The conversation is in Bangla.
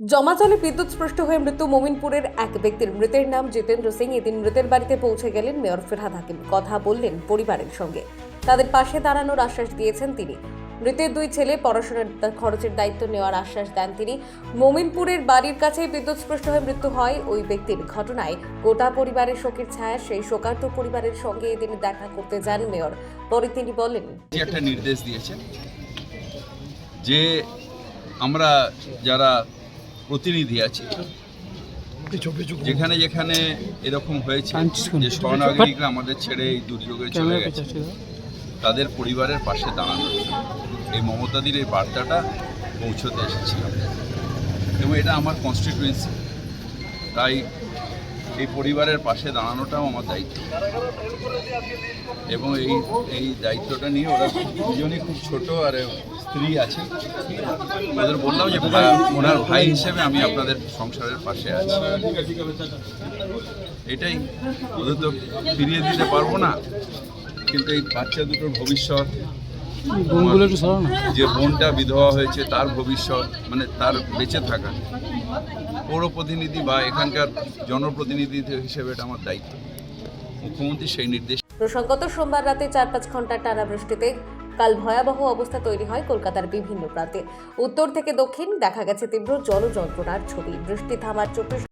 জমাজলে বিদ্যুৎ স্পৃষ্ট হয়ে মৃত্যু মোমিনপুরের এক ব্যক্তির মৃতের নাম জিতেন্দ্র সিং। এদিন মৃতের বাড়িতে পৌঁছে গেলেন মেয়র ফিরহাদ হাকিম। কথা বললেন পরিবারের সঙ্গে। তাদের পাশে দাঁড়ানোর আশ্বাস দিয়েছেন তিনি। মৃতের দুই ছেলে পড়াশোনার খরচের দায়িত্ব নেওয়ার আশ্বাস দেন তিনি। মোমিনপুরের বাড়ির কাছেই বিদ্যুৎ স্পৃষ্ট হয়ে মৃত্যু হয় ওই ব্যক্তির ঘটনায়। গোটা পরিবারের শোকের ছায়া, সেই শোকার্ত পরিবারের সঙ্গে এদিন দেখা করতে যান মেয়র। পরে তিনি বলেন একটা নির্দেশ দিয়েছেন যে আমরা যারা প্রতিনিধি আছে। যেখানে যেখানে এরকম হয়েছে যে শরণাগরিকরা আমাদের ছেড়ে এই দুর্যোগে চলে গেছে। তাদের পরিবারের পাশে দাঁড়ানো। এই মমতাদির এই বার্তাটা পৌঁছতে এসেছিলাম। এবং এটা আমার কনস্টিটুয়েন্সি তাই এই পরিবারের পাশে দাঁড়ানোটাও আমার দায়িত্ব। এবং এই এই দায়িত্বটা নিয়ে ওরা দুজনই খুব ছোট আর স্ত্রী আছে। ওদের বললাম যে ওনার ভাই হিসেবে আমি আপনাদের সংসারের পাশে আছি। এটাই, ওদের তো ফিরিয়ে দিতে পারব না। কিন্তু এই বাচ্চা দুটোর ভবিষ্যৎ যে বোনটা বিধবা হয়েছে তার ভবিষ্যৎ মানে তার বেঁচে থাকা। পৌর প্রতিনিধি বা এখানকার জনপ্রতিনিধি হিসেবে এটা আমার দায়িত্ব। মুখ্যমন্ত্রী সেই নির্দেশ প্রসঙ্গত সোমবার রাতে চার পাঁচ ঘণ্টার টানা বৃষ্টিতে কাল ভয়াবহ অবস্থা তৈরি হয় কলকাতার বিভিন্ন প্রান্তে। উত্তর থেকে দক্ষিণ দেখা গেছে তীব্র জলযন্ত্রণার ছবি। বৃষ্টি থামার চব্বিশ